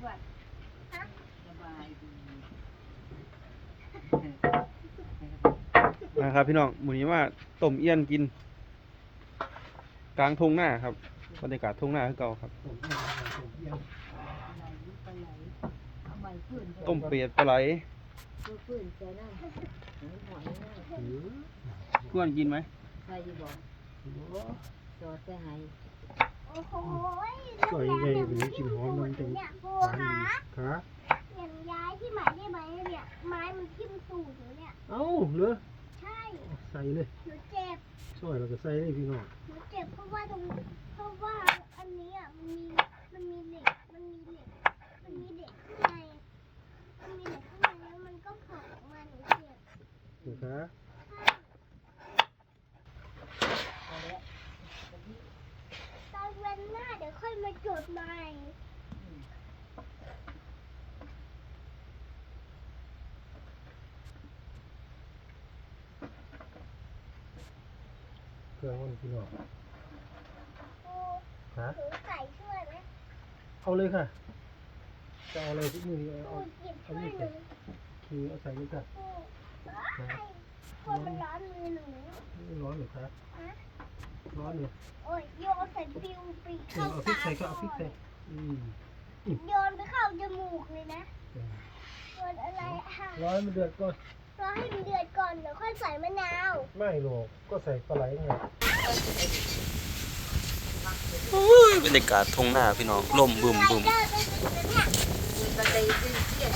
อ้วนสบายดีนะครับพี่น้องหมูนี้ว่าต้มเอี้ยนกิน กลางทุ่งหน้าครับบรรยากาศทุ่งหน้าคือเก่าครับปลาไหลปลาไหลเอาใบพื้นต้มเป็ดปลาไหลพื้นใส่น้ำหอยหอยน้ำกวนกินไหมใส่ดีบอกจอดใส่ไหาย โอ้โหสวยใหญ่หนูกินหอมมันเป็นเนี่ยโบหวานคะดีขาอย่างย้ายที่หมายได้ไหมเนี่ย ไม้มันทิ่มตูดหนูเนี่ย เอ้าเหรอใช่ใส่เลยหนูเจ็บซอยเราก็ใส่เลยพี่น้องหนูเจ็บเพราะว่าตรงเพราะว่าอันนี้อะมันมีมันมีเหล็กมันมีเหล็กมันมีเหล็กข้างในมันมีเหล็กข้างในแล้วมันก็ผล่ออกมาหนูเจ็บเดี๋ยวขา ตอนวันหน้าเดี๋ยวค่อยมาจุดใหม่ เค รื่องมันพี่น้องโอ้ขาหนูใส่ช่วยไหมเอาเลยค่ะ จะเอาอะไรที่มือเอาหนูหยิบช่วยหนูคือเอาใส่เลยค่ะโอ้ว้ายคนมันร้อนมือหนูไม่ร้อนเหรอคะอะร้อนเลยโอ้ยโยนใส่ปิวปีเอเข้าอเอาพริตากใส่ก็เอาพริกใส่อืมโยนไปเข้าจมูกเลยนะโยนอะไรอะร้อนมันเดือดก่อน รอให้มันเดือดก่อนเดี๋ยวค่อยใส่มะนาวไม่หรอกก็ใส่ปลาไหลไงบรรยากาศทุ่งหน้าพี่น้องลมบึมบึมเดินไปถึงแล้วเนี่ยปลาไหลเป็นเสี้ยน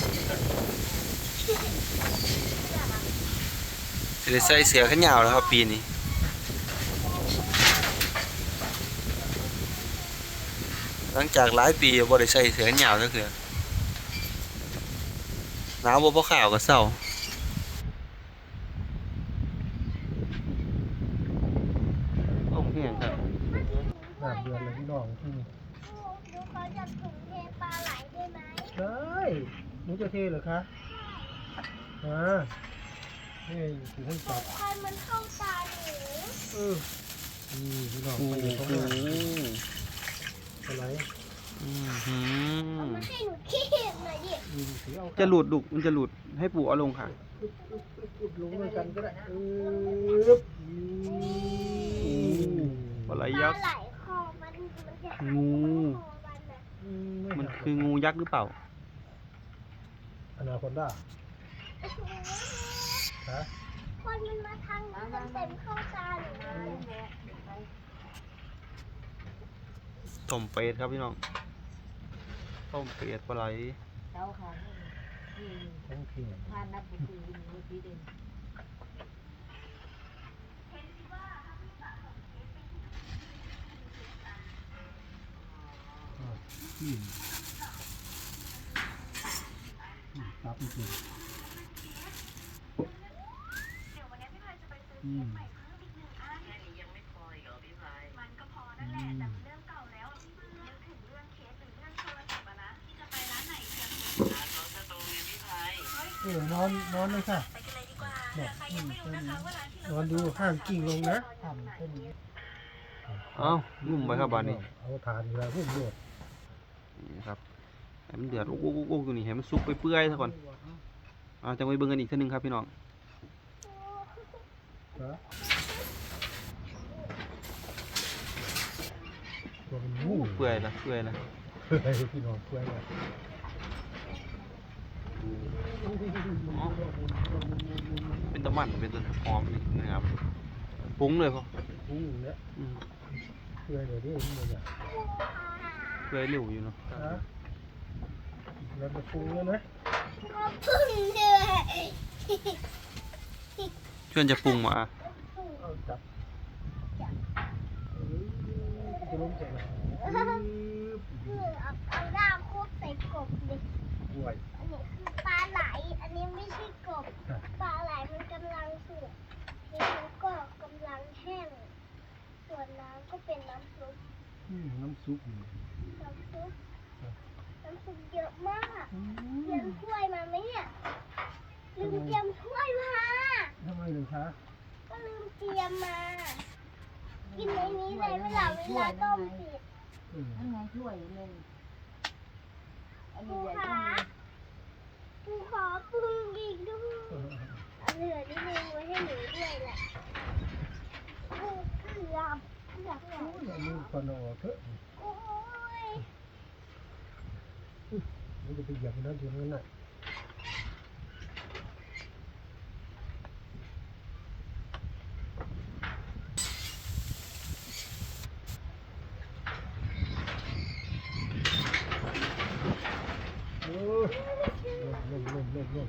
จะได้ใส่เสื้อแขนยาวแล้วครับปีนี้หลังจากหลายปีบ่ได้ใส่เสื้อแขนยาวจักเทื่อหนาวบ่พอข้าวก็เศร้าต้มแห้งครับ น้ำเดือดเลยพี่น้องที่นี่ ดูเขาจะถุงเทปลาไหลได้ไหม ได้หนู จะเทเหรอคะอ่านี่ถือให้จับควันมันเข้าตาหนูเออนี่พี่น้องโอ้ไปโหอยู่ข้างหน้าปลาไหลอื้อหืเอามาให้หนูขี้หน่อยดิอืมถือเอาจะหลุดลูกมันจะหลุดให้ปู่เอาลงค่ะอุดลงด้วยกันก็ได้อึ๊บอืมปลาไหลยัลากษ์ไหลคอมันมันจะหายงู มันคืองูยักษ์หรือเปล่า อนาคอนด้าฮะควันมันมาทางนี้มันเต็มเข้าตาหนูเลยต้มเป็ดครับพี่น้องต้มเป็ดปลาไหลเท้าขาที่ทั้งทีทานนับบุญยินดีดีเด่นอืมอืมค รับจริงอืมอืมเออนอนนอนเลยค่ะบอกอืมนอนดูห้างกิ่งลงนะทำเป็นเอ้านุ่มไปครับบานนี้ เอาฐานเวลาพุ่มโยดนี่ครับ ให้มันเดือดโอ้โหโอ้โหตัวนี้ให้มันสุกไปเปื่อยๆซะก่อนอ่าจะไปเบิ่งกันอีกเทีนึงครับพี่น้องฮะตัวมันงูเปื่อยละเปื่อยละเพื่อยพี่น้องเพื่อยเลยอ๋อเป็นตะมันเป็นตะหอมนี่นะครับปรุงเลยพองูเนี่ยอืมเพื่อยเลยดินี่เนี่ยเปื่อยเร็วอยู่เนาะฮะ แล้วจะปรุงแล้วนะก็พึ่งเลยชวนจะปรุงมาเอาจับเออจะล้มจากไหนคือเอาเอาด้ามคุกใส่กบดิป่วยอันนี้คือปลาไหล อันนี้ไม่ใช่กบ ปลาไหลมันกำลังสุกนี่มันก็กำลังแห้ง ส่วนน้ำก็เป็นน้ำซุปอืมน้ำซุปนี่น้ำซุป น้ำซุปเยอะมากเตรียมถ้วยมาไหมเนี่ยลืมเตรียมถ้วยมาทำไมถึงคะก็ลืมเตรียมมา กินในนี้เลยเวลาเวลาต้มสิอืมนั่นไงช่วยเลยอันปูนี้ใหญ่ขาก็มีปูขอปรุงอีกด้วยเอาเหลือนิดนึงไว้ให้หนูด้วยแหละปูเกือบเกือบโอ้ยอันนี้ควันออกเถอะ โอ้ย มันจะไปเหยียบมันนั่นทีนั้นน่ะโอ้ยล่มล่มล่มล่ม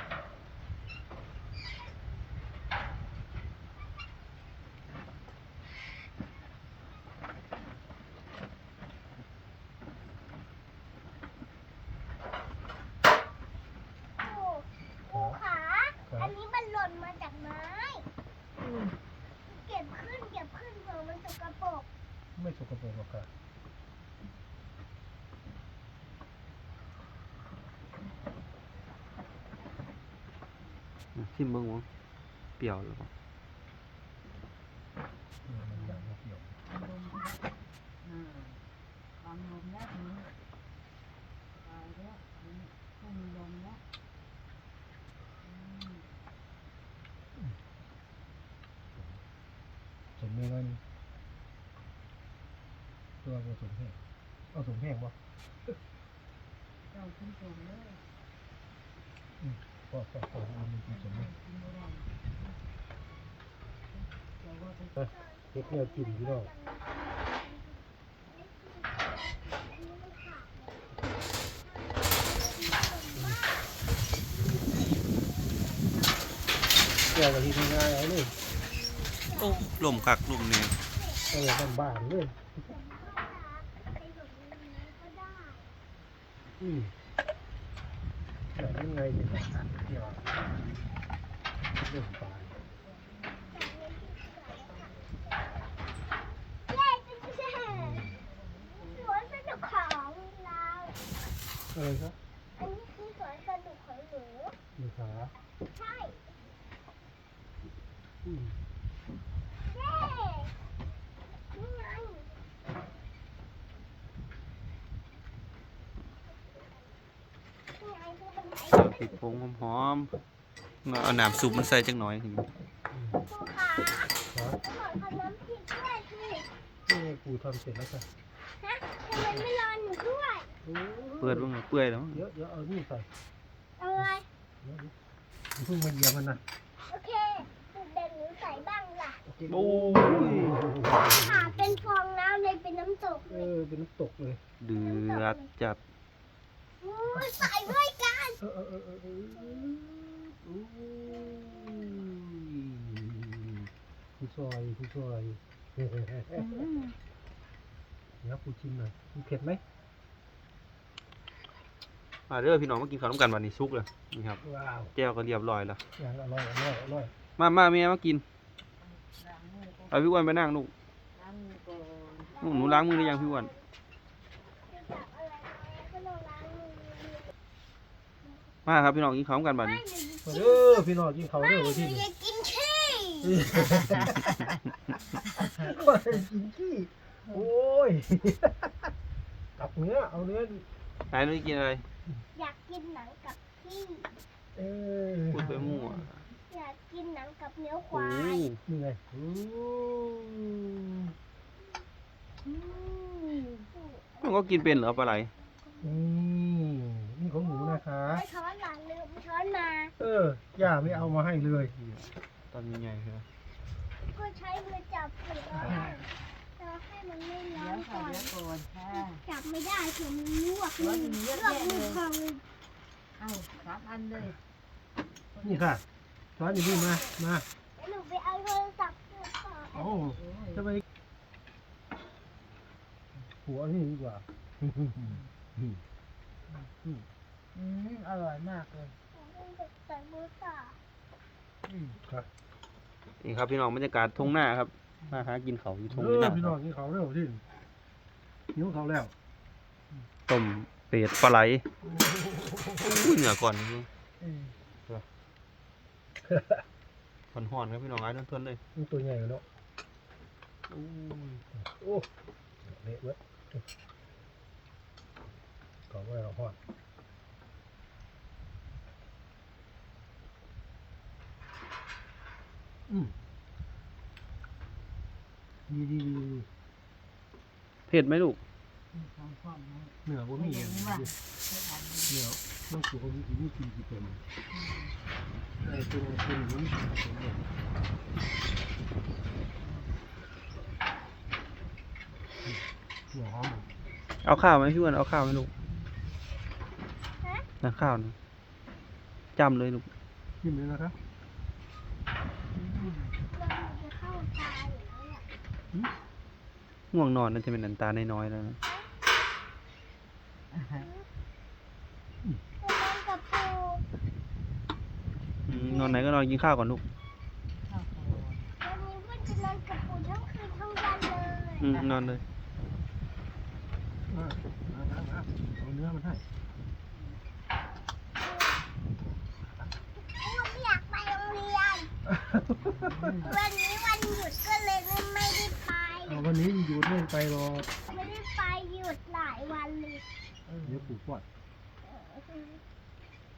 ทิมเบิ้งวะเปรี้ยวหรือเปล่าอืมมันอย่างไม่เปียวบังลมอ่าบังลมแล้วนี้ตายแล้วนี่พุ่งลมแล้วอืมสมเงินตัวผสมแห้งเอาสมแห้งวะเจ้าขึ้นชมเลย เอามันผสมแห้งกินไม่ได้เดี๋ยวว่าไปเฮ็ดแนวกินพี่น้องแก้วกะทิง่ายเอาเลยโอ้ลมคักลมแน่เอาเลยบ้านๆเลยไปแบบนี้ก็ได้อืม นี่ยเกี่ยวเรื่องปลาเย้จิ๊กจิ๊กสวนสนุกของเราอะไรครับอันนี้คือสวนสนุกของหนูมีขาใช่ อืม เย้นี่ไง นี่ไงคือบัน ไดติดพงหอมๆมาเอาน้ำซุปมันใส่จังหน่อยภูขาขาขอทำน้ำพริกด้วยสินี่ไงปูทำเสร็จแล้วจ้ะฮะทำไมไม่รอหนูด้วยโอ้เปิดเบ้างเปื่อยแล้วเดี๋ยวเดี๋ยวเอานี่ใส่เอาไงเดี๋ยวเพิ่งมาเหยียบมันนะโอเคเดี๋ยวหนูใส่บ้างล่ะโอเคโอ้ยขาเป็นฟองน้ำเลยเป็นน้ำตกเอเลยอเป็นน้ำตกเลยเดือดจัดอู้ใส่ด้วย ผู้ซอยผู้ซอยเฮ้ยเฮ้ยเฮ้ยเฮ้ยเดี๋ยวปูชิมหน่อยมันเผ็ดไหมมาเด้อพี่น้องมากินข้าวน้ำกันวันนี้ซุกเลยนี่ครับว้าวแก้วก็เรียบร้อยแล้วอย่างอร่อยอร่อยอร่อยมามาเมียมากินเอาพี่อ้วนไปนั่งลูกหนูล้างมือหรือยังพี่อ้วน จะจับอะไรมาก็ต้องล้างมือ มาครับพี่น้องกินข้าวน้ำกันบัดไม่นี้หนูมาเด้อพี่น้องกินเขาวไม่เด้อหนูวันที่นี่จะกินขี้ก็กินขี้โอ้ยกับเนื้อเอาเนื้อไหนหนูจะกินอะไรอยากกินหนังกับขี้เออพูดไปมั่วอยากกินหนังกับเนื้อคโอ้วายนี่ไงโอ้อืมมันก็กินเป็นเหรอปลาไหลนี่นี่ของหนูนะคะ เออย่าไม่เอามาให้เลยตอนใหญ่ๆใช่ไหมก็ใช้มือจับถือเอาเราให้มันไม่ร้เดี๋อยนวค่ะก่อนเดี๋ยวก่อนค่ะจับไม่ได้คือมันลวกโอ้มืยอมีลเยอะวกแยะมืเลอยพองเอาสามอันเลย นี่ค่ะช้อนอยู่นี่มา มาแล้วหนูไปเอาโทรศัพท์เพื่อนก่อนโอ้โอ้ยจะไปหัวนี่ดีกว่า อืมอร่อยมากเลยเป็นเด็ก ใส่มือค่ะอืมครับนี่ครับพี่น้องบรรยากาศทุ่งหน้าครับมาหากินเขาวอยู่ทุ่งเออหน้าพี่คน้อรังบนี่เขาเร็วที่หิวเขาแล้วต้มเป็ดปลาไหลอุ้ยเหนือก่อนนี่อืมห่อนๆครับพี่น้องไอ้ทวนๆเลยมันตัวใหญ่เนาะอู้ยโอ้เละเว้ยเขาไว้เราทอดอืม ดีดีดีดีเผ็ดไหมลูกมีสองความนะเหนือบ่มีอย่างไม่นี้ว่าเหนือต้องสูงมีกี่มีกี่กี่เป็นไอ้ตัวเป็นหนุ่มเป็นเนี่ยเหนือหอมเอาข้าวไหมพี่อ้วนเอาข้าวไหมลูกนะข้าวนะจำเลยลูกชิมเลยนะครับ เราจะเข้าตาอยู่แล้วเนี่ย ง่วงนอนน่าจะเป็นอันตาน้อยๆแล้วนะจะนอนกับปูอืมนอนไหนก็นอนกินข้าวก่อนลูกข้าวโพดวันนี้เพื่อนจะนอนกับปูทั้งคืนทั้งวันเลยอืมนอนเลยมามามามาเอาเนื้อมันให้ปูไม่อยากไปโรงเรียน วันนี้วันหยุดก็เลยไม่ได้ไป เอาวันนี้อยู่ไม่ไปรอไม่ได้ไปหยุดหลายวันเลยเออเดี๋ยวปลูกปอด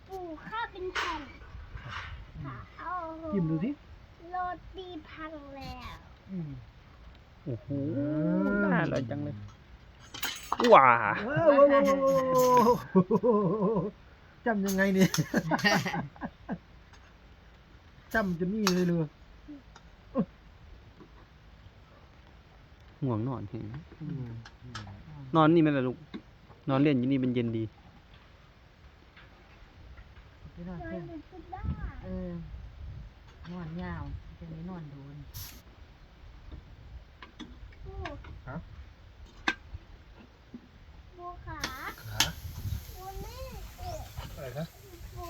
ปูข้าวเป็นแผ่นค่ะเอาจิ้มดูสิโรตีพังแล้วอืมโอ้โหน่าอร่อยจังเลยว้าว้าวว้าวว้าวว้าวจำยังไงเนี่ยจำจะมีเลยเลย ง่วงนอนเห็นอืมนอนนี่ไหมล่ะลูก นอนเล่นอยู่นี่เป็นเย็นดีพี่นอนนอเพิ่นงอยู่ที่บ้านเออนอนยาวจะไม่นอนโดนปูปูขาขาปูนี่เอออะไรนะปู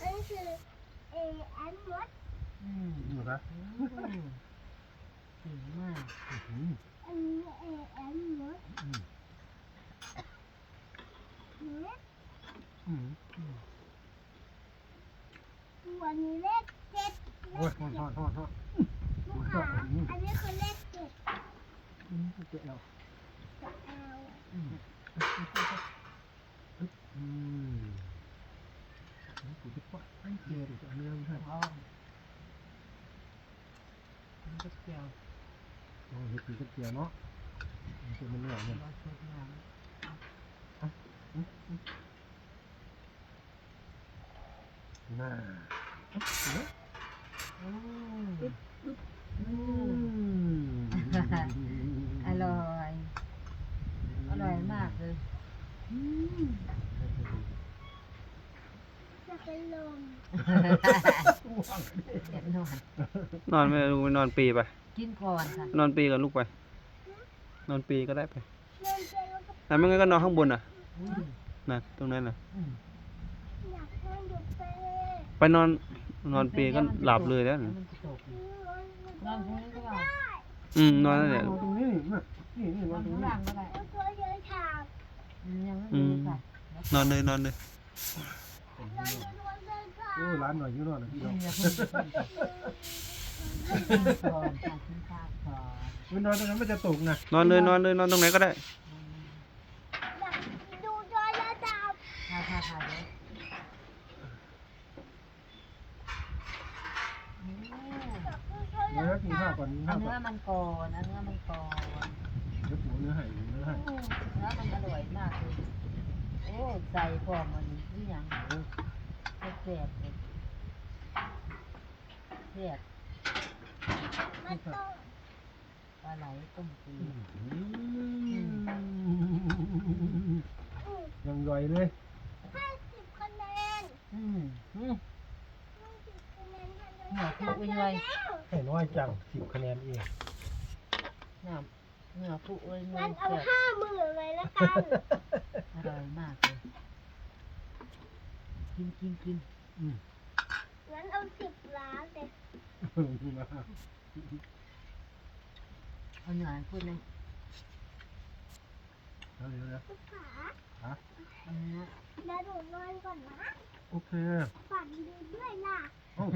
นั่นคือเอแอนมดอืมนี่เหรอโอ้เก่งมากอันนี้เอแอนเนี่ยอืมตัวนี้เลขเจ็ดเลโอ้ยขทอดเจ็ดอดทอดทอดปูขาอันนี้คือเลขเจ็ดอืมเจ๊เอาจะเอาอืมอืมนี่กูจะปอดให้เจอเดี๋ยวจะเอาเนื้อมันให้อ๋อมันก็ เกี่ยวโอ้ยเห็ดปีกระเจียวเนาะมันจะมันเหนียวเนี่ยรอชดน้น่าำโอ้อืมอร่อย อร่อยมากเลยจะเป็นลมเดี๋ยวนอนนอนไหมลูกไปนอนปีไป กินก่อนค่ะนอนปีกับลูกไป นอนปีก็ได้ไปเล่นเจแล้วก็แต่ไม่งั้นก็นอนข้างบนน่ะอุ้ยนะตรงนั้นน่ะ อืมอยากเล่นดูเป้ไปนอนนอนปีก็หลับเลยแล้วมัน่ะนจะตกนอนนอนตรงนี้ก็ได้อืมนอนนั่นแหละ นอนตรงนี้นี่นี่นี่นนออนนตรงข้างนี้ล่างก็ได้ตัวเยอะชามอืมยังไม่มีค่ะนอนเลยนอนเลยนอนอยู่ตัวเยอะชามโอ้ร้านหน่อยอยู่นอนนะพี่อืน้องมอย่าเพิ่งอย่าเพิ่งกินข้าวก่ อนค่ะกินข้าวก่อนมันนอนตรงนั้นมันจะตกนะนอนเลยนอนเลยนอนตรงไหนก็ได้อืมอยากดูตัวเยอะชามค่ะค่ะค่ะเดี๋ยวโอ้อยากดูตัวเยเนื้ออะกินข้าวก่อนกินเอาข้าวก่เนื้ออนมันก่อนเอาเนื้อมันก่อนเดี๋ยวหัวเนื้อให้เนื้อให้โอ้เนื้อมันอร่อยมากเลยโอ้ใส่พร้อมมันนี่ยังโอ้แซ่บๆเลยแซ่บมั นต้องปลาไหลต้มจือืดมอืมยังย่อยเลยห้าสิบคะแนนอืมอืมห้าสิบคะแนนค่ะหน่อพุเป็นไงให้น้อยจังสิบคะแนนเองน้ำเนื้อผู้เอ้ยเนื้องั้นเอาแซ่บห้าหมื่นเลยละกันอร่อยมากเลยกินกินกินอืมงั้นเอาสิบล้านเลย เอาเนื้อให้พูดเลยเอาเดี๋ยวนะลูกขาเอาเนื้อเดี๋ยวหนูนอนก่อนนะ โอเค ฝันดีด้วยล่ะเอ้า